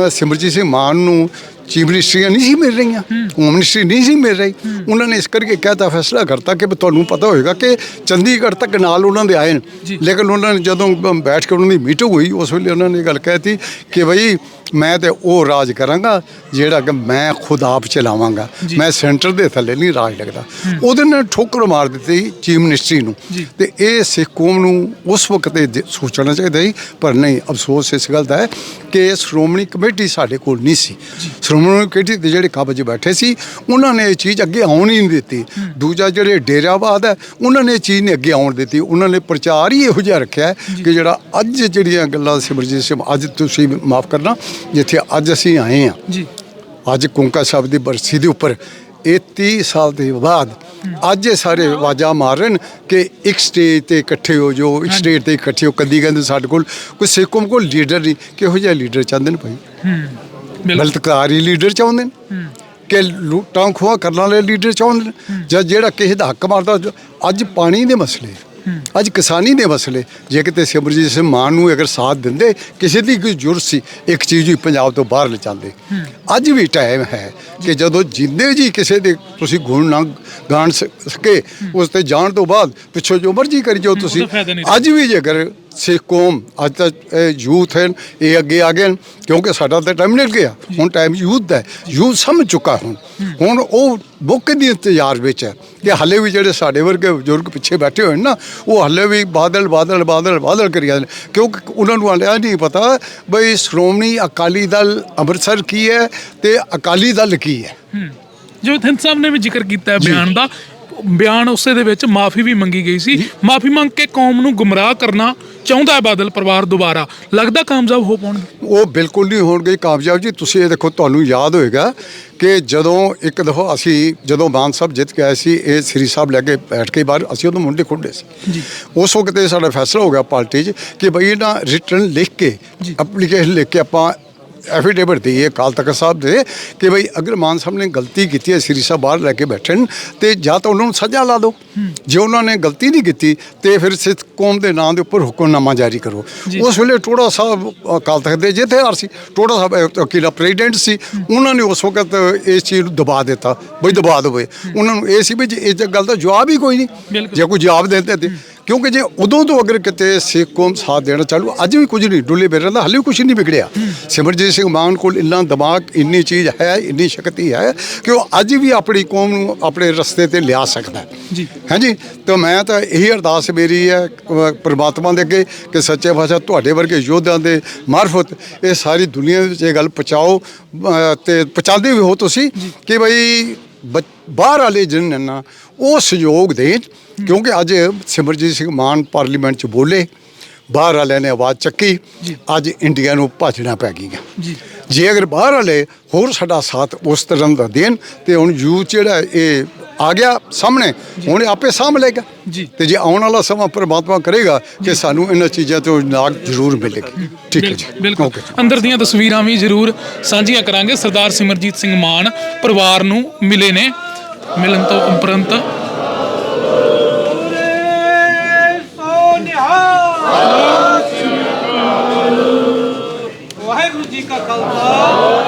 ਸਿਮਰਜੀਤ ਸਿੰਘ ਮਾਨ ਨੂੰ ਚੀਫ ਮਿਨਿਸਟਰੀਆਂ ਨਹੀਂ ਸੀ ਮਿਲ ਰਹੀਆਂ? ਹੋਮ ਮਿਨਿਸਟਰੀ ਨਹੀਂ ਸੀ ਮਿਲ ਰਹੀ। ਉਹਨਾਂ ਨੇ ਇਸ ਕਰਕੇ ਕਹਿਤਾ ਫੈਸਲਾ ਕਰਤਾ ਕਿ ਤੁਹਾਨੂੰ ਪਤਾ ਹੋਏਗਾ ਕਿ ਚੰਡੀਗੜ੍ਹ ਤੱਕ ਨਾਲ ਉਹਨਾਂ ਦੇ ਆਏ। ਲੇਕਿਨ ਉਹਨਾਂ ਨੇ ਜਦੋਂ ਬੈਠ ਕੇ ਉਹਨਾਂ ਦੀ ਮੀਟਿੰਗ ਹੋਈ ਉਸ ਵੇਲੇ ਉਹਨਾਂ ਨੇ ਇਹ ਗੱਲ ਕਹਿਤੀ ਕਿ ਬਈ ਮੈਂ ਤੇ ਉਹ ਰਾਜ ਕਰਾਂਗਾ ਜਿਹੜਾ ਕਿ ਮੈਂ ਖੁਦ ਆਪ ਚਲਾਵਾਂਗਾ। ਮੈਂ ਸੈਂਟਰ ਦੇ ਥੱਲੇ ਨਹੀਂ ਰਾਜ ਲੱਗਦਾ। ਉਹਦੇ ਨਾਲ ਠੋਕਰ ਮਾਰ ਦਿੱਤੀ ਚੀਫ ਮਿਨਿਸਟਰੀ ਨੂੰ। ਤੇ ਇਹ ਸਿੱਖ ਕੌਮ ਨੂੰ ਉਸ ਵਕਤ ਇਹ ਸੋਚਣਾ ਚਾਹੀਦਾ ਸੀ ਪਰ ਨਹੀਂ ਅਫਸੋਸ ਇਸ ਗੱਲ ਦਾ ਹੈ ਕਿ ਸ਼੍ਰੋਮਣੀ ਕਮੇਟੀ ਸਾਡੇ ਕੋਲ ਨਹੀਂ ਸੀ। ਸ਼੍ਰੋਮਣੀ ਕਮੇਟੀ ਦੇ ਜਿਹੜੇ ਕਾਬਜ ਬੈਠੇ ਸੀ ਉਹਨਾਂ ਨੇ ਇਹ ਚੀਜ਼ ਅੱਗੇ ਆਉਣ ਹੀ ਨਹੀਂ ਦਿੱਤੀ। ਦੂਜਾ ਜਿਹੜੇ ਡੇਰਾਵਾਦ ਹੈ ਉਹਨਾਂ ਨੇ ਇਹ ਚੀਜ਼ ਨੇ ਅੱਗੇ ਆਉਣ ਦਿੱਤੀ। ਉਹਨਾਂ ਨੇ ਪ੍ਰਚਾਰ ਹੀ ਇਹੋ ਜਿਹਾ ਰੱਖਿਆ ਕਿ ਜਿਹੜਾ ਅੱਜ ਜਿਹੜੀਆਂ ਗੱਲਾਂ ਸਿਮਰਜੀਤ ਸਿੰਘ ਅੱਜ ਤੁਸੀਂ ਮਾਫ ਕਰਨਾ ਜਿੱਥੇ ਅੱਜ ਅਸੀਂ ਆਏ ਹਾਂ। ਜੀ। ਅੱਜ ਕੁੰਕਾ ਸਾਹਿਬ ਦੀ ਬਰਸੀ ਦੇ ਉੱਪਰ ਇਹ 30 ਸਾਲ ਦੇ ਬਾਅਦ ਅੱਜ ਇਹ ਸਾਰੇ ਆਵਾਜ਼ਾਂ ਮਾਰ ਰਹੇ ਨੇ ਕਿ ਇੱਕ ਸਟੇਜ ਤੇ ਇਕੱਠੇ ਹੋ ਜਾਓ ਇੱਕ ਸਟੇਜ ਤੇ ਇਕੱਠੇ ਹੋ ਕਦੀ ਕਹਿੰਦੇ ਸਾਡੇ ਕੋਲ ਕੋਈ ਸਿੱਖੋਂ ਕੋਲ ਲੀਡਰ ਨਹੀਂ ਕਿਹੋ ਜਿਹਾ ਲੀਡਰ ਚਾਹੁੰਦੇ ਨੇ ਭਾਈ? ਬਲਤਕਾਰੀ ਲੀਡਰ ਚਾਹੁੰਦੇ ਨੇ। ਕਿ ਲੁੱਟਾਂ ਖੋਹਾਂ ਕਰਨ ਵਾਲੇ ਲੀਡਰ ਚਾਹੁੰਦੇ ਨੇ। ਜਾਂ ਜਿਹੜਾ ਕਿਸੇ ਦਾ ਹੱਕ ਮਾਰਦਾ ਅੱਜ ਪਾਣੀ ਦੇ ਮਸਲੇ। ਅੱਜ ਕਿਸਾਨੀ ਦੇ ਮਸਲੇ ਜੇ ਕਿਤੇ ਸਿਮਰਜੀਤ ਸਿੰਘ ਮਾਨ ਨੂੰ ਅਗਰ ਸਾਥ ਦਿੰਦੇ ਕਿਸੇ ਦੀ ਕੋਈ ਜ਼ਰੂਰਤ ਸੀ ਇੱਕ ਚੀਜ਼ ਵੀ ਪੰਜਾਬ ਤੋਂ ਬਾਹਰ ਲੈ ਜਾਂਦੇ। ਅੱਜ ਵੀ ਟਾਈਮ ਹੈ ਕਿ ਜਦੋਂ ਜਿੰਦੇ ਜੀ ਕਿਸੇ ਦੇ ਤੁਸੀਂ ਗੁਣ ਨਾ ਗਾਣ ਸਕੇ ਉਸ ਤੇ ਜਾਣ ਤੋਂ ਬਾਅਦ ਪਿੱਛੋਂ ਜੋ ਮਰਜ਼ੀ ਕਰੀ ਜਾਓ ਤੁਸੀਂ ਅੱਜ ਵੀ ਜੇਕਰ ਸਿੱਖ ਕੌਮ ਅੱਜ ਤੱਕ ਯੂਥ ਹੈ ਇਹ ਅੱਗੇ ਆ ਗਏ ਕਿਉਂਕਿ ਸਾਡਾ ਤਾਂ ਟਾਈਮ ਨਿਕਲ ਗਿਆ। ਹੁਣ ਟਾਈਮ ਯੂਥ ਦਾ ਹੈ ਯੂਥ ਸਮਝ ਚੁੱਕਾ ਹੁਣ। ਹੁਣ ਉਹ ਮੌਕੇ ਦੀ ਇੰਤਜ਼ਾਰ ਵਿੱਚ ਹੈ ਕਿ ਹਲੇ ਵੀ ਜਿਹੜੇ ਸਾਡੇ ਵਰਗੇ ਬਜ਼ੁਰਗ ਪਿੱਛੇ ਬੈਠੇ ਹੋਏ ਨੇ ਨਾ ਉਹ ਹਲੇ ਵੀ ਬਾਦਲ ਬਾਦਲ ਬਾਦਲ ਬਾਦਲ ਕਰੀ ਜਾਂਦੇ ਕਿਉਂਕਿ ਉਹਨਾਂ ਨੂੰ ਇਹ ਨਹੀਂ ਪਤਾ ਬਈ ਸ਼੍ਰੋਮਣੀ ਅਕਾਲੀ ਦਲ ਅੰਮ੍ਰਿਤਸਰ ਕੀ ਹੈ ਤੇ ਅਕਾਲੀ ਦਲ ਕੀ ਹੈ। ਹੂੰ। ਜੋ ਥਿੰਦ ਸਾਹਿਬ ਨੇ ਵੀ ਜ਼ਿਕਰ ਕੀਤਾ ਹੈ ਬਿਆਨ ਦਾ ਬਿਆਨ ਉਸੇ ਦੇ ਵਿੱਚ ਮਾਫੀ ਵੀ ਮੰਗੀ ਗਈ ਸੀ। ਮਾਫੀ ਮੰਗ ਕੇ ਕੌਮ ਨੂੰ ਗੁੰਮਰਾਹ ਕਰਨਾ ਚਾਹੁੰਦਾ ਬਾਦਲ ਪਰਿਵਾਰ ਦੁਬਾਰਾ? ਲੱਗਦਾ ਕਾਮਯਾਬ ਹੋ ਪਾਉਣਗੇ? ਉਹ ਬਿਲਕੁਲ ਨਹੀਂ ਹੋਣਗੇ ਕਾਮਯਾਬ ਜੀ। ਤੁਸੀਂ ਇਹ ਦੇਖੋ ਤੁਹਾਨੂੰ ਯਾਦ ਹੋਏਗਾ ਕਿ ਜਦੋਂ ਇੱਕ ਦਫਾ ਅਸੀਂ ਜਦੋਂ ਮਾਨ ਸਾਹਿਬ ਜਿੱਤ ਕੇ ਆਏ ਸੀ ਇਹ ਸ੍ਰੀ ਸਾਹਿਬ ਲੈ ਕੇ ਬੈਠ ਕੇ ਬਾਹਰ ਅਸੀਂ ਉਦੋਂ ਮੁੰਡੇ ਖੁੱਡੇ ਸੀ। ਜੀ। ਉਸ ਵਕਤ ਇਹ ਸਾਡਾ ਫੈਸਲਾ ਹੋ ਗਿਆ ਪਾਰਟੀ 'ਚ ਕਿ ਬਈ ਇਹਨਾਂ ਰਿਟਰਨ ਲਿਖ ਕੇ ਐਪਲੀਕੇਸ਼ਨ ਲਿਖ ਕੇ ਆਪਾਂ ਐਫੀਡੇਵਿਟ ਦਈਏ ਅਕਾਲ ਤਖਤ ਸਾਹਿਬ ਦੇ ਕਿ ਬਈ ਅਗਰ ਮਾਨ ਸਾਹਿਬ ਨੇ ਗਲਤੀ ਕੀਤੀ ਹੈ ਸ੍ਰੀ ਸਾਹਿਬ ਬਾਹਰ ਲੈ ਕੇ ਬੈਠੇ ਨੇ ਤੇ ਜਾਂ ਤਾਂ ਉਹਨਾਂ ਨੂੰ ਸਜ਼ਾ ਲਾ ਦਿਓ। ਜੇ ਉਹਨਾਂ ਨੇ ਗਲਤੀ ਨਹੀਂ ਕੀਤੀ ਤੇ ਫਿਰ ਸਿੱਖ ਕੌਮ ਦੇ ਨਾਂ ਦੇ ਉੱਪਰ ਹੁਕਮਨਾਮਾ ਜਾਰੀ ਕਰੋ। ਉਸ ਵੇਲੇ ਟੋੜਾ ਸਾਹਿਬ ਅਕਾਲ ਤਖਤ ਦੇ ਜਥੇਦਾਰ ਸੀ। ਟੋੜਾ ਸਾਹਿਬ ਅਹ, ਵਕੀਲਾ ਪ੍ਰੈਜ਼ੀਡੈਂਟ ਸੀ। ਉਹਨਾਂ ਨੇ ਉਸ ਵਕਤ ਇਸ ਚੀਜ਼ ਨੂੰ ਦਬਾ ਦਿੱਤਾ। ਬਈ ਦਬਾ ਦੇਵੇ ਉਹਨਾਂ ਨੂੰ ਇਹ ਸੀ ਵੀ ਜੇ ਇਸ ਗੱਲ ਦਾ ਜਵਾਬ ਹੀ ਕੋਈ ਨਹੀਂ। ਜੇ ਕੋਈ ਜਵਾਬ ਦਿੰਦੇ ਤੇ ਕਿਉਂਕਿ ਜੇ ਉਦੋਂ ਤੋਂ ਅਗਰ ਕਿਤੇ ਸਿੱਖ ਕੌਮ ਸਾਥ ਦੇਣਾ ਚਾਲੂ ਅੱਜ ਵੀ ਕੁਝ ਨਹੀਂ ਡੁੱਲੇ ਬੇਰਾਂ ਦਾ ਹਾਲੇ ਕੁਝ ਨਹੀਂ ਵਿਗੜਿਆ। ਸਿਮਰਜੀਤ ਸਿੰਘ ਮਾਨ ਕੋਲ ਇੰਨਾ ਦਿਮਾਗ ਇੰਨੀ ਚੀਜ਼ ਹੈ ਇੰਨੀ ਸ਼ਕਤੀ ਹੈ ਕਿ ਉਹ ਅੱਜ ਵੀ ਆਪਣੀ ਕੌਮ ਨੂੰ ਆਪਣੇ ਰਸਤੇ ਤੇ ਲਿਆ ਸਕਦਾ ਹੈ। ਜੀ। ਹਾਂਜੀ ਤਾਂ ਮੈਂ ਤਾਂ ਇਹੀ ਅਰਦਾਸ ਮੇਰੀ ਹੈ ਪ੍ਰਮਾਤਮਾ ਦੇ ਅੱਗੇ ਕਿ ਸੱਚੇ ਪਾਤਸ਼ਾਹ ਤੁਹਾਡੇ ਵਰਗੇ ਯੋਧਿਆਂ ਦੇ ਮਾਰਫਤ ਇਹ ਸਾਰੀ ਦੁਨੀਆ ਵਿੱਚ ਇਹ ਗੱਲ ਪਹੁੰਚਾਓ ਤੇ ਪਹੁੰਚਾਉਂਦੇ ਵੀ ਹੋ ਤੁਸੀਂ ਕਿ ਬਈ ਬਾਹਰ ਵਾਲੇ ਜਿਹਨਾਂ ਨਾ ਉਹ ਸਹਿਯੋਗ ਦੇਣ ਕਿਉਂਕਿ ਅੱਜ ਸਿਮਰਜੀਤ ਸਿੰਘ ਮਾਨ ਪਾਰਲੀਮੈਂਟ 'ਚ ਬੋਲੇ ਬਾਹਰ ਵਾਲਿਆਂ ਨੇ ਆਵਾਜ਼ ਚੱਕੀ ਅੱਜ ਇੰਡੀਆ ਨੂੰ ਭੱਜਣਾ ਪੈ ਗਿਆ ਜੀ। ਜੇ ਅਗਰ ਬਾਹਰ ਵਾਲੇ ਹੋਰ ਸਾਡਾ ਸਾਥ ਉਸ ਤਰ੍ਹਾਂ ਦਾ ਦੇਣ ਤੇ ਹੁਣ ਯੂਥ ਜਿਹੜਾ ਇਹ ਆ ਗਿਆ ਸਾਹਮਣੇ ਹੁਣ ਆਪੇ ਸਾਂਭ ਲਏਗਾ। ਜੀ। ਤੇ ਜੇ ਆਉਣ ਵਾਲਾ ਸਮਾਂ ਪ੍ਰਮਾਤਮਾ ਕਰੇਗਾ ਕਿ ਸਾਨੂੰ ਇਹਨਾਂ ਚੀਜ਼ਾਂ ਤੋਂ ਨਾਗ ਜ਼ਰੂਰ ਮਿਲੇਗੀ। ਠੀਕ ਹੈ ਜੀ। ਬਿਲਕੁਲ। ਅੰਦਰ ਦੀਆਂ ਤਸਵੀਰਾਂ ਵੀ ਜ਼ਰੂਰ ਸਾਂਝੀਆਂ ਕਰਾਂਗੇ। ਸਰਦਾਰ ਸਿਮਰਜੀਤ ਸਿੰਘ ਮਾਨ ਪਰਿਵਾਰ ਨੂੰ ਮਿਲੇ ਨੇ। ਮਿਲਣ ਤੋਂ ਉਪਰੰਤ ਵਾਹਿਗੁਰੂ ਜੀ ਕਾ ਖਾਲਸਾ।